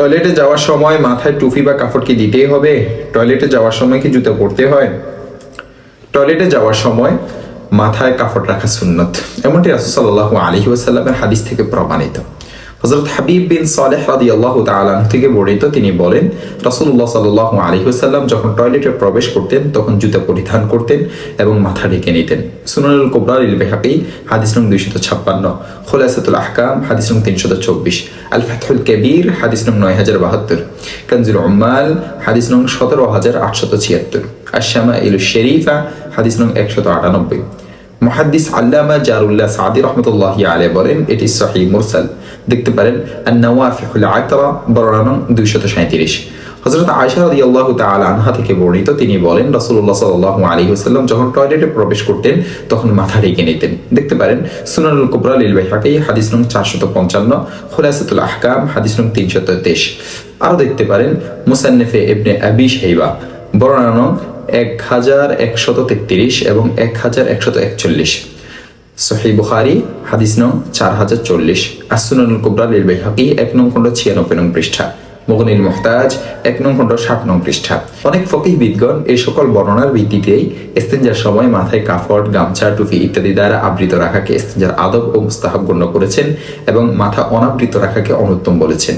টয়লেটে যাওয়ার সময় মাথায় টুপি বা কাপড় কি দিতেই হবে? টয়লেটে যাওয়ার সময় কি জুতো পরতে হয়? টয়লেটে যাওয়ার সময় মাথায় কাপড় রাখা সুন্নত। এমনটি রাসুসাল্লাহ আলহি ওয়াসাল্লামের হাদিস থেকে প্রমাণিত। হজরত হাবিব বিন সালেহ রাদি আল্লাহ তালান থেকে বর্ণিত, তিনি বলেন রাসুল্লাহ সাল্লাহ আলহি ওসাল্লাম যখন টয়লেটে প্রবেশ করতেন, তখন জুতা পরিধান করতেন এবং মাথা ঢেকে নিতেন। সুনানুল কোবরার ইল বেহাকি, হাদিস নং দুইশত ছাপ্পান্ন, খোলাসাতুল আহকাম, হাদিস নং তিনশত চব্বিশ আল ফাতহুল কবির, হাদিস নং নয় হাজার বাহাত্তর, কানজুল উম্মাল, হাদিস নং সতেরো হাজার আটশত ছিয়াত্তর আশামা ইল শেরিফা, হাদিস নং একশত আটানব্বই। মহাদ্দিস আল্লামা জারুল্লাহ সাদি রহমতুল্লাহ আলে বলেন, এটি সহি মুরসাল। দেখতে পারেন নওয়াফিহুল আতরা বর্ণানং দুইশত সাঁত্রিশ হজরত আয়সা রাদি আল্লাহ আনহা থেকে বর্ণিত, তিনি বলেন রসুল্লাহ সাল্লাহ আলী হুসাল্লাম যখন টয়লেটে প্রবেশ করতেন, তখন মাথা ঢেকে নিতেন। দেখতে পারেন, সুনানুল কুবরা লিল বাইহাকি, হাদিস নং চারশত পঞ্চান্ন, খোলাসাতুল আহকাম, হাদিস নং তিনশত তেইশ। আরও দেখতে পারেন, মুসান্নেফে এবনে আবি শাইবা, বর্ণানং এক হাজার একশত তেত্রিশ এবং এক হাজার একশত একচল্লিশ। সহি বুখারি, হাদিস নং চার হাজার চল্লিশ। আসুনানুল কুবরা, লিল বাইহাকি, এক নং খণ্ড ছিয়ানব্বই নং পৃষ্ঠা। মুগনিল মুহতাজ, এক নং খণ্ড ষাট নং পৃষ্ঠা। অনেক ফকিহবিদগণ এই সকল বর্ণনার ভিত্তিতেই ইস্তেঞ্জার সময় মাথায় কাফড় গামছা, টুপি ইত্যাদি দ্বারা আবৃত রাখাকে ইস্তেঞ্জার আদব ও মুস্তাহাব গণ্য করেছেন এবং মাথা অনাবৃত রাখাকে অনুত্তম বলেছেন।